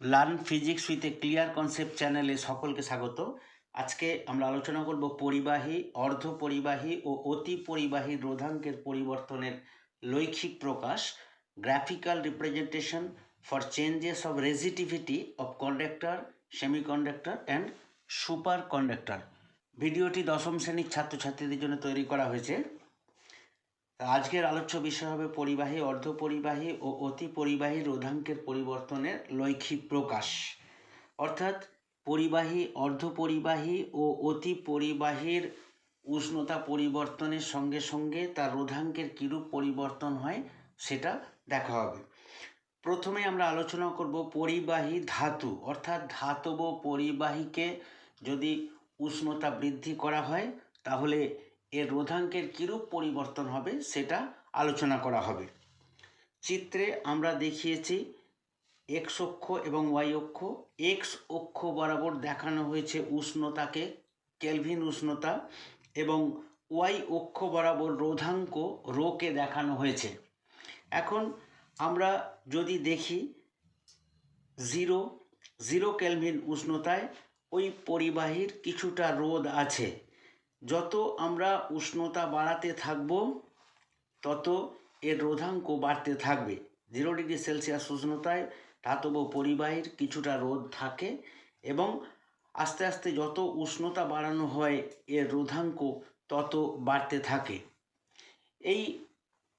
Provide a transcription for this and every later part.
Learn physics with a clear concept চ্যানেলে সকলকে স্বাগত। আজকে আমরা আলোচনা করব পরিবাহী অর্ধ পরিবাহী ও অতি পরিবাহী রোধাঙ্কের পরিবর্তনের লৈখিক প্রকাশ graphical representation for changes of resistivity of conductor semiconductor and super conductor ভিডিওটি দশম শ্রেণির ছাত্রছাত্রীদের জন্য তৈরি করা হয়েছে। আজকের আলোচ্য বিষয় হবে পরিবাহী, অর্ধপরিবাহী ও অতি পরিবাহী রোধাঙ্কের পরিবর্তনের লৈখিক প্রকাশ। অর্থাৎ পরিবাহী, অর্ধপরিবাহী ও অতি পরিবাহীর উষ্ণতা পরিবর্তনের সঙ্গে সঙ্গে তার রোধাঙ্কের কীরূপ পরিবর্তন হয় সেটা দেখা হবে। প্রথমে আমরা আলোচনা করব পরিবাহী ধাতু। অর্থাৎ ধাতব পরিবাহীকে যদি উষ্ণতা বৃদ্ধি করা হয়, তাহলে এর রোধাঙ্কের কীরূপ পরিবর্তন হবে সেটা আলোচনা করা হবে। চিত্রে আমরা দেখিয়েছি এক্স অক্ষ এবং ওয়াই অক্ষ। এক্স অক্ষ বরাবর দেখানো হয়েছে উষ্ণতাকে, কেলভিন উষ্ণতা এবং ওয়াই অক্ষ বরাবর রোধাঙ্ক রোকে দেখানো হয়েছে। এখন আমরা যদি দেখি জিরো জিরো কেলভিন উষ্ণতায় ওই পরিবাহীর কিছুটা রোধ আছে। যত আমরা উষ্ণতা বাড়াতে থাকব, তত এর রোধাঙ্ক বাড়তে থাকবে। জিরো ডিগ্রি সেলসিয়াস উষ্ণতায় ধাতব পরিবাহীর কিছুটা রোধ থাকে এবং আস্তে আস্তে যত উষ্ণতা বাড়ানো হয়, এর রোধাঙ্ক তত বাড়তে থাকে। এই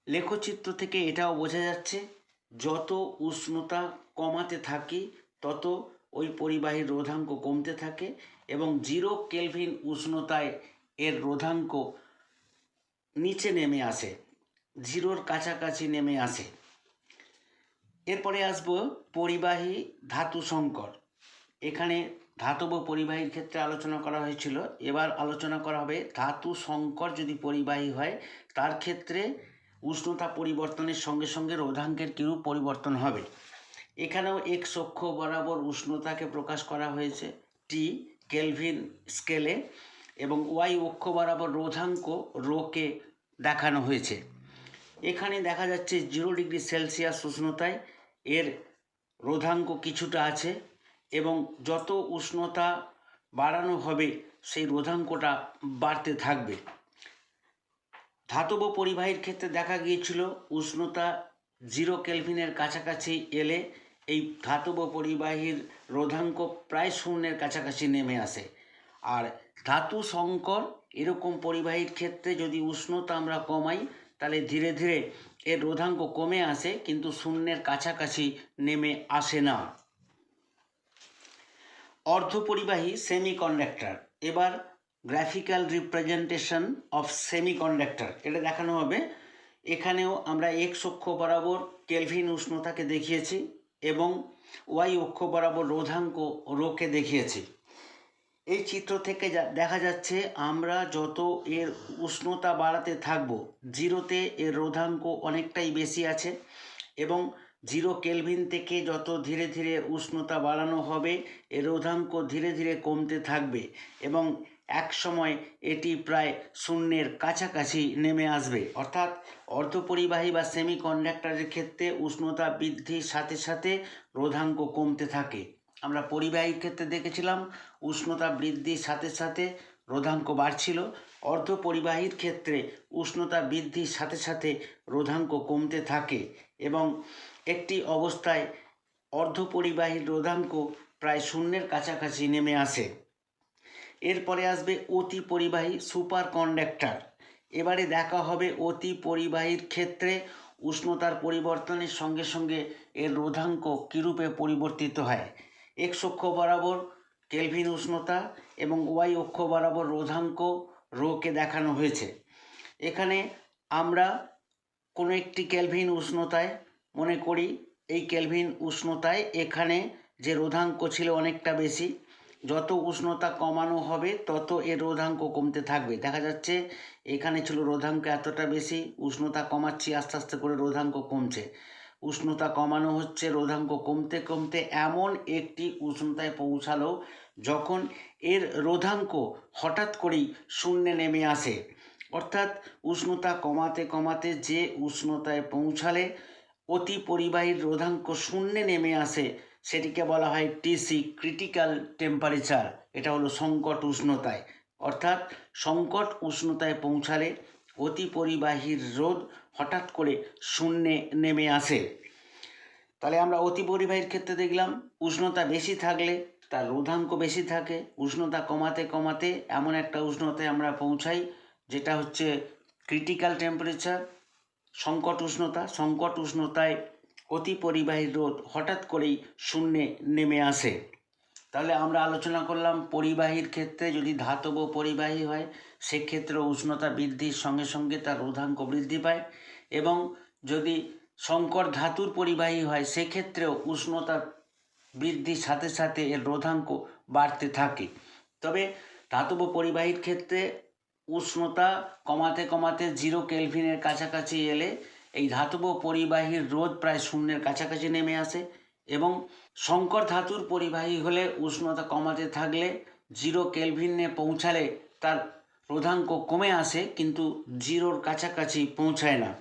লেখচিত্র থেকে এটাও বোঝা যাচ্ছে, যত উষ্ণতা কমাতে থাকি, তত ওই পরিবাহীর রোধাঙ্ক কমতে থাকে এবং জিরো কেলভিন উষ্ণতায় এর রোধাঙ্ক নিচে নেমে আসে, জিরোর কাছাকাছি নেমে আসে। এরপরে আসব পরিবাহী ধাতু সংকর। এখানে ধাতব পরিবাহীর ক্ষেত্রে আলোচনা করা হয়েছিল। এবার আলোচনা করা হবে ধাতু সংকর যদি পরিবাহী হয়, তার ক্ষেত্রে উষ্ণতা পরিবর্তনের সঙ্গে সঙ্গে রোধাঙ্কের কিরূপ পরিবর্তন হবে? এখানেও এক অক্ষ বরাবর উষ্ণতাকে প্রকাশ করা হয়েছে, টি কেলভিন স্কেলে। এবং ওয়াই অক্ষ বরাবর রোধাঙ্ক রোকে দেখানো হয়েছে। এখানে দেখা যাচ্ছে জিরো ডিগ্রি সেলসিয়াস উষ্ণতায় এর রোধাঙ্ক কিছুটা আছে এবং যত উষ্ণতা বাড়ানো হবে সেই রোধাঙ্কটা বাড়তে থাকবে। ধাতব পরিবাহীর ক্ষেত্রে দেখা গিয়েছিল উষ্ণতা জিরো কেলভিনের কাছাকাছি এলে এই ধাতব পরিবাহীর রোধাঙ্ক প্রায় শূন্যের কাছাকাছি নেমে আসে। আর ধাতু সংকর এরকম পরিবাহীর ক্ষেত্রে যদি উষ্ণতা আমরা কমাই, তাহলে ধীরে ধীরে এর রোধাঙ্ক কমে আসে, কিন্তু শূন্যের কাছাকাছি নেমে আসে না। অর্ধপরিবাহী সেমিকন্ডাক্টর এবার গ্রাফিক্যাল রিপ্রেজেন্টেশন অফ সেমিকন্ডাক্টর এটা দেখানো হবে। এখানেও আমরা এক্স অক্ষ বরাবর কেলভিন উষ্ণতাকে দেখিয়েছি এবং ওয়াই অক্ষ বরাবর রোধাঙ্ক রোকে দেখিয়েছি। এই চিত্র থেকে দেখা যাচ্ছে, আমরা যত এর উষ্ণতা বাড়াতে থাকব, জিরোতে এর রোধাঙ্ক অনেকটাই বেশি আছে এবং জিরো কেলভিন থেকে যত ধীরে ধীরে উষ্ণতা বাড়ানো হবে, এর রোধাঙ্ক ধীরে ধীরে কমতে থাকবে এবং এক সময় এটি প্রায় শূন্যের কাছাকাছি নেমে আসবে। অর্থাৎ অর্ধপরিবাহী বা সেমি কন্ডাক্টরের ক্ষেত্রে উষ্ণতা বৃদ্ধির সাথে সাথে রোধাঙ্ক কমতে থাকে। আমরা পরিবাহীর ক্ষেত্রে দেখেছিলাম উষ্ণতা বৃদ্ধির সাথে সাথে রোধাঙ্ক বাড়ছিল। অর্ধ পরিবাহীর ক্ষেত্রে উষ্ণতা বৃদ্ধির সাথে সাথে রোধাঙ্ক কমতে থাকে এবং একটি অবস্থায় অর্ধপরিবাহীর রোধাঙ্ক প্রায় শূন্যের কাছাকাছি নেমে আসে। এরপরে আসবে অতি পরিবাহী সুপার কন্ডাক্টর এবারে দেখা হবে অতি পরিবাহীর ক্ষেত্রে উষ্ণতার পরিবর্তনের সঙ্গে সঙ্গে এর রোধাঙ্ক কীরূপে পরিবর্তিত হয়। এক্স অক্ষ বরাবর কেলভিন উষ্ণতা এবং ওয়াই অক্ষ বরাবর রোধাঙ্ক রোকে দেখানো হয়েছে। এখানে আমরা কোনো একটি কেলভিন উষ্ণতায় মনে করি, এই কেলভিন উষ্ণতায় এখানে যে রোধাঙ্ক ছিল অনেকটা বেশি। যত উষ্ণতা কমানো হবে, তত এর রোধাঙ্ক কমতে থাকবে। দেখা যাচ্ছে এখানে ছিল রোধাঙ্ক এতটা বেশি, উষ্ণতা কমাচ্ছি, আস্তে আস্তে করে রোধাঙ্ক কমছে। উষ্ণতা কমানো হচ্ছে, রোধাঙ্ক কমতে কমতে এমন একটি উষ্ণতায় পৌঁছালো যখন এর রোধাঙ্ক হঠাৎ করেই শূন্যে নেমে আসে। অর্থাৎ উষ্ণতা কমাতে কমাতে যে উষ্ণতায় পৌঁছালে অতি পরিবাহীর রোধাঙ্ক শূন্যে নেমে আসে, সেটিকে বলা হয় টিসি, ক্রিটিক্যাল টেম্পারেচার। এটা হলো সংকট উষ্ণতায়। অর্থাৎ সংকট উষ্ণতায় পৌঁছালে অতি পরিবাহীর রোধ হঠাৎ করে শূন্যে নেমে আসে। তাহলে আমরা অতি পরিবাহীর ক্ষেত্রে দেখলাম, উষ্ণতা বেশি থাকলে তার রোধাঙ্ক বেশি থাকে, উষ্ণতা কমাতে কমাতে এমন একটা উষ্ণতায় আমরা পৌঁছাই, যেটা হচ্ছে ক্রিটিক্যাল টেম্পারেচার সংকট উষ্ণতা। সংকট উষ্ণতায় অতি পরিবাহী রোধ হঠাৎ করেই শূন্যে নেমে আসে। তাহলে আমরা আলোচনা করলাম পরিবাহীর ক্ষেত্রে যদি ধাতব পরিবাহী হয়, সেক্ষেত্রে উষ্ণতা বৃদ্ধির সঙ্গে সঙ্গে তার রোধাঙ্ক বৃদ্ধি পায় এবং যদি সংকর ধাতুর পরিবাহী হয়, সেক্ষেত্রেও উষ্ণতা বৃদ্ধির সাথে সাথে এর রোধাঙ্ক বাড়তে থাকে। তবে ধাতব পরিবাহীর ক্ষেত্রে উষ্ণতা কমাতে কমাতে জিরো কেলভিনের কাছাকাছি এলে এই ধাতব পরিবাহীর রোধ প্রায় শূন্যের কাছাকাছি নেমে আসে। এবং সংকর ধাতুর পরিবাহী হলে উষ্ণতা কমাতে থাকলে জিরো কেলভিনে পৌঁছালে তার রোধাঙ্ক কমে আসে, কিন্তু জিরোর কাছাকাছি পৌঁছায় না।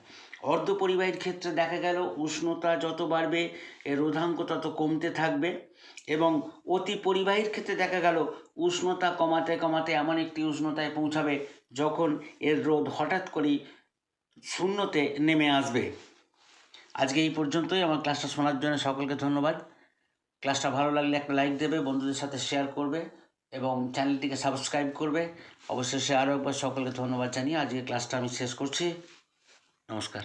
অর্ধ পরিবাহীর ক্ষেত্রে দেখা গেল উষ্ণতা যত বাড়বে, এর রোধাঙ্ক তত কমতে থাকবে এবং অতি পরিবাহীর ক্ষেত্রে দেখা গেল উষ্ণতা কমাতে কমাতে এমন একটি উষ্ণতায় পৌঁছাবে যখন এর রোধ হঠাৎ করেই শূন্যতে নেমে আসবে। আজকে এই পর্যন্তই। আমার ক্লাসটা শোনার জন্য সকলকে ধন্যবাদ। ক্লাসটা ভালো লাগলে একটা লাইক দেবে, বন্ধুদের সাথে শেয়ার করবে এবং চ্যানেলটিকে সাবস্ক্রাইব করবে। অবশ্যই আরও একবার সকলকে ধন্যবাদ জানিয়ে আজকে ক্লাসটা আমি শেষ করছি। নমস্কার।